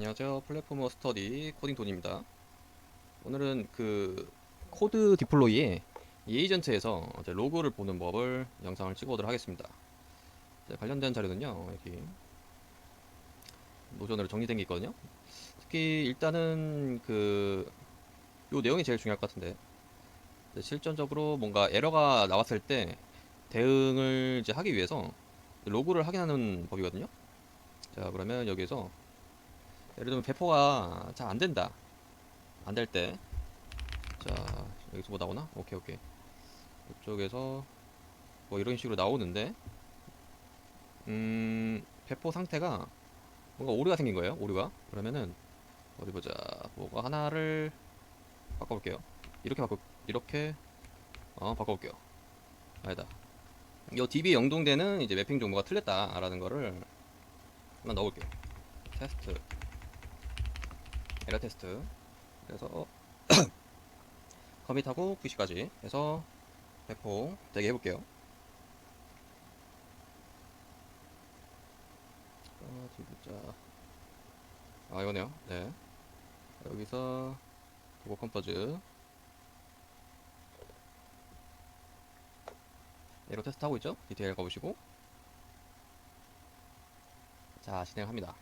안녕하세요. 플랫포머 스터디 코딩 돈입니다. 오늘은 그 코드 디플로이의 이 에이전트에서 로그를 보는 법을 영상을 찍어보도록 하겠습니다. 관련된 자료는요, 여기 노션으로 정리된 게 있거든요. 특히 일단은 그 요 내용이 제일 중요할 것 같은데 실전적으로 뭔가 에러가 나왔을 때 대응을 이제 하기 위해서 로그를 확인하는 법이거든요. 자 그러면 여기에서 예를 들면 배포가 잘 안 된다. 안 될 때. 자, 여기서 뭐 나오나? 오케이, 오케이. 이쪽에서 뭐 이런 식으로 나오는데, 음, 배포 상태가 뭔가 오류가 생긴 거예요. 오류가. 그러면은, 어디 보자. 뭐가 하나를 바꿔볼게요. 이렇게 바꿔, 이렇게, 어, 바꿔볼게요. 아니다. 이 DB에 연동되는 이제 매핑 정보가 틀렸다라는 거를 하나 넣어볼게요. 테스트. 에러 테스트. 그래서 커밋하고 푸시까지 해서 배포 되게 해볼게요. 어디 보자. 아 이거네요. 네. 여기서 도구 컴포즈. 에러 테스트 하고 있죠? 디테일 가보시고. 자 진행합니다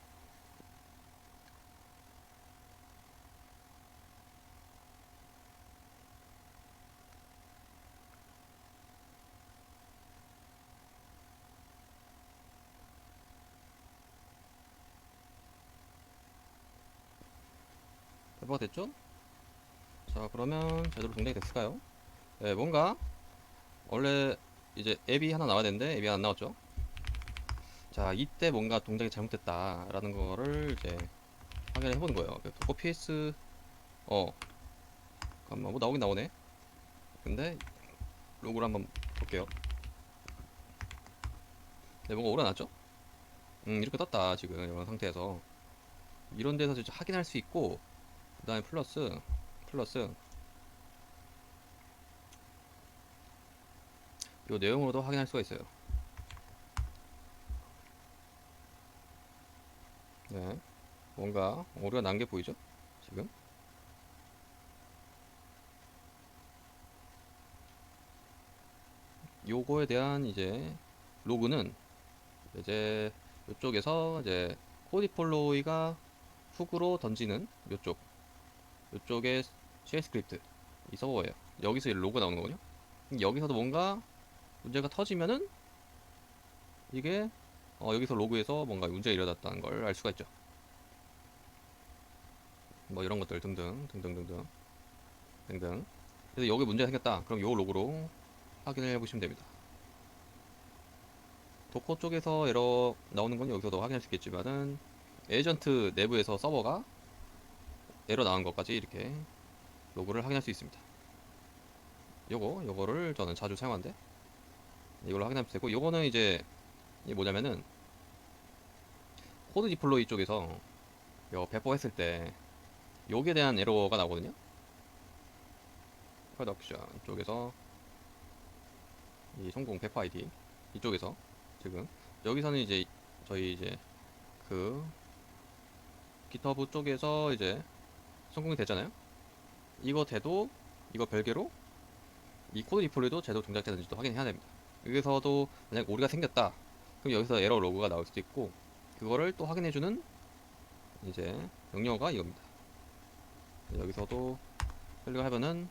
배포가 됐죠? 자 그러면 제대로 동작이 됐을까요? 네 뭔가 원래 이제 앱이 하나 나와야 되는데 앱이 안 나왔죠? 자 이때 뭔가 동작이 잘못됐다 라는 거를 이제 확인을 해보는 거예요 그 도커 PS 어 잠깐만 뭐 나오긴 나오네 근데 로고를 한번 볼게요 네 뭔가 오려놨죠? 음 이렇게 떴다 지금 이런 상태에서 이런 데서 이제 확인할 수 있고 그 다음에 플러스 플러스. 이 내용으로도 확인할 수가 있어요. 네. 뭔가 오류가 난 게 보이죠? 지금? 요거에 대한 이제 로그는 이제 이쪽에서 이제 코디 폴로이가 훅으로 던지는 요쪽 요쪽에 쉘 스크립트. 이 서버예요. 여기서 이 로그 나오는 거거든요 여기서도 뭔가 문제가 터지면은 이게 어, 여기서 로그에서 뭔가 문제가 일어났다는 걸 알 수가 있죠. 뭐 이런 것들 등등 등등 등등 등등. 그래서 여기 문제가 생겼다. 그럼 요 로그로 확인을 해 보시면 됩니다. 도커 쪽에서 에러 나오는 건 여기서도 확인할 수 있겠지만은 에이전트 내부에서 서버가 에러 나온 것까지 이렇게 로그를 확인할 수 있습니다. 요거 요거를 저는 자주 사용하는데 이걸로 확인하면 되고 요거는 이제 이게 뭐냐면은 코드 디플로이 쪽에서 요 배포했을 때 요게 대한 에러가 나오거든요. 프로덕션 쪽에서 이 성공 배포 아이디 이쪽에서 지금 여기서는 이제 저희 이제 그 기터브 쪽에서 이제 성공이 됐잖아요. 이거 돼도 이거 별개로 이 코드 리플레도 제대로 동작되는지도 확인해야 됩니다. 여기서도 만약 오류가 생겼다. 그럼 여기서 에러 로그가 나올 수도 있고 그거를 또 확인해주는 이제 명령어가 이겁니다. 여기서도 클릭을 하면은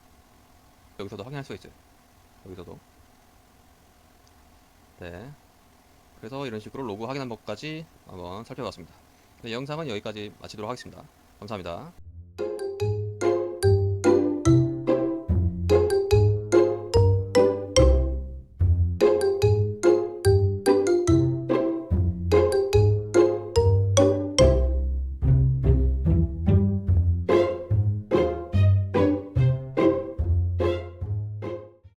여기서도 확인할 수가 있어요. 여기서도 네. 그래서 이런 식으로 로그 확인한 법까지 한번 살펴봤습니다. 네, 영상은 여기까지 마치도록 하겠습니다. 감사합니다.